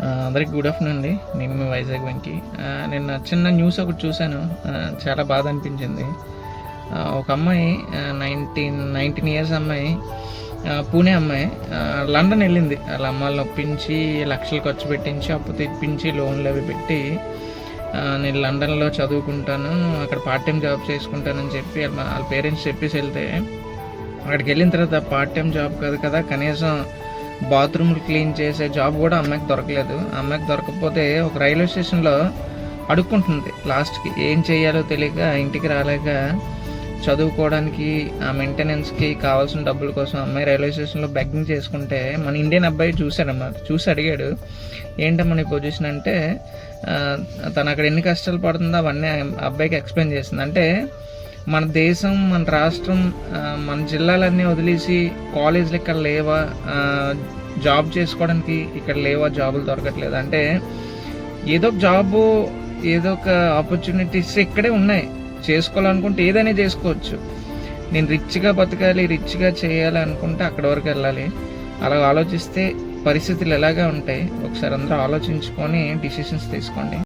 అందరికి good afternoon అండి. నేను మీ వైజాగ్ వెంకి. నిన్న చిన్న న్యూస్ ఒకటి చూశాను. చాలా బాధ అనిపించింది. ఒక అమ్మాయి నైన్టీన్ నైన్టీన్ ఇయర్స్ అమ్మాయి పూణే అమ్మాయి లండన్ వెళ్ళింది. వాళ్ళ అమ్మాయిని ఒప్పించి లక్షలు ఖర్చు పెట్టించి అప్పు తెప్పించి లోన్లు అవి పెట్టి నేను లండన్లో చదువుకుంటాను అక్కడ పార్ట్ టైం జాబ్ చేసుకుంటానని చెప్పి వాళ్ళ పేరెంట్స్ చెప్పేసి వెళ్తే అక్కడికి వెళ్ళిన తర్వాత పార్ట్ టైం జాబ్ కాదు కదా కనీసం బాత్రూమ్లు క్లీన్ చేసే జాబ్ కూడా అమ్మాయికి దొరకలేదు. అమ్మాయికి దొరకకపోతే ఒక రైల్వే స్టేషన్లో అడుక్కుంటుంది. లాస్ట్కి ఏం చేయాలో తెలియక ఇంటికి రాలేక చదువుకోవడానికి ఆ మెయింటెనెన్స్కి కావాల్సిన డబ్బుల కోసం అమ్మాయి రైల్వే స్టేషన్లో బ్యాగింగ్ చేసుకుంటే మన ఇండియన్ అబ్బాయి చూశాడన్నమాట చూసి అడిగాడు ఏంటమ్మా నీ పొజిషన్ అంటే తను అక్కడ ఎన్ని కష్టాలు పడుతుందో అవన్నీ అబ్బాయికి ఎక్స్ప్లెయిన్ చేసింది. అంటే మన దేశం మన రాష్ట్రం మన జిల్లాలన్నీ వదిలేసి కాలేజీలు ఇక్కడ లేవా? జాబ్ చేసుకోవడానికి ఇక్కడ లేవా? జాబులు దొరకట్లేదు. అంటే ఏదో ఒక జాబు ఏదో ఒక ఆపర్చునిటీస్ ఇక్కడే ఉన్నాయి. చేసుకోవాలనుకుంటే ఏదైనా చేసుకోవచ్చు. నేను రిచ్గా బతకాలి రిచ్గా చేయాలి అనుకుంటే అక్కడ వరకు వెళ్ళాలి. అలా ఆలోచిస్తే పరిస్థితులు ఎలాగా ఉంటాయి? ఒకసారి అందరూ ఆలోచించుకొని డిసిషన్స్ తీసుకోండి.